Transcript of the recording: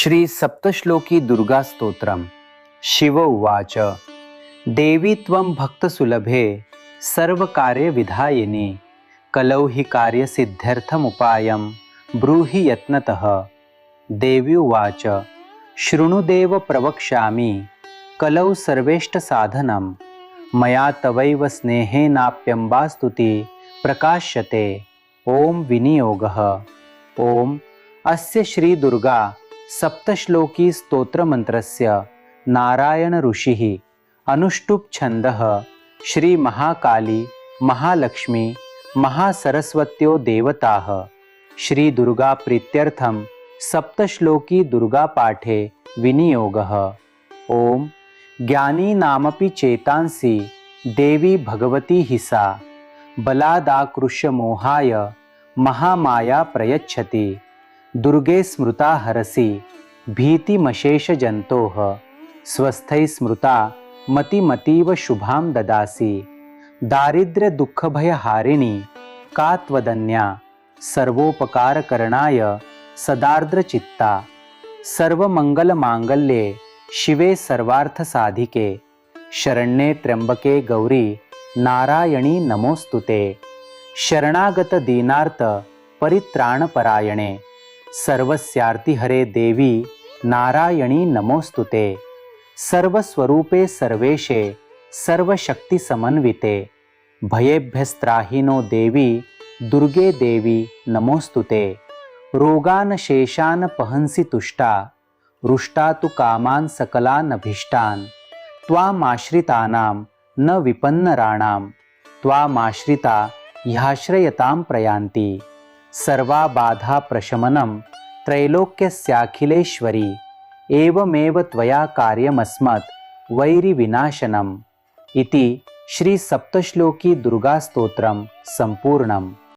श्री सप्तश्लोकी दुर्गास्तोत्रम् शिव उवाच। देवी त्वं भक्तसुलभे सर्वकार्यविधायिनि कलौ हि कार्यसिद्ध्यर्थमुपायं ब्रूहि यत्नतः। देवी उवाच। शृणुदेव प्रवक्ष्यामि कलौ सर्वेष्टसाधनं मया तवैव स्नेहेनाप्यम्बास्तुति प्रकाश्यते। ॐ विनियोगः। ॐ अस्य श्रीदुर्गा सप्तश्लोकी स्तोत्रमन्त्रस्य नारायण ऋषिः श्रीमहाकाली महालक्ष्मी महासरस्वत्यो देवताः श्रीदुर्गाप्रीत्यर्थं सप्तश्लोकी दुर्गापाठे विनियोगः। ॐ ज्ञानीनामपि चेतांसि देवी भगवती हि सा बलादाकृष्य मोहाय महामाया प्रयच्छति। दुर्गे स्मृता हरसि भीतिमशेषजन्तोः स्वस्थै स्मृता मतिमतीव शुभां ददासि। दारिद्र्यदुःखभयहारिणी का त्वदन्या सर्वोपकारकरणाय सदार्द्रचित्ता। सर्वमङ्गलमाङ्गल्ये शिवे सर्वार्थसाधिके शरण्ये त्र्यम्बके गौरी नारायणी नमोस्तुते शरणागतदीनार्थ परित्राणपरायणे। सर्वस्यार्तिहरे देवी नारायणी नमोस्तुते। सर्वस्वरूपे सर्वेशे सर्वशक्तिसमन्विते भयेभ्यस्त्राहिनो देवी दुर्गे देवी नमोस्तुते। रोगान रोगान् पहंसी तुष्टा रुष्टा तु कामान् सकलानभीष्टान् त्वामाश्रितानां न विपन्नराणां त्वामाश्रिता ह्याश्रयतां प्रयान्ति। सर्वा बाधा प्रशमनम त्रैलोक्यस्याखिलेश्वरी एवमेव त्वया कार्यमस्मत् वैरिविनाशनम् इति श्रीसप्तश्लोकी दुर्गास्तोत्रं सम्पूर्णम्।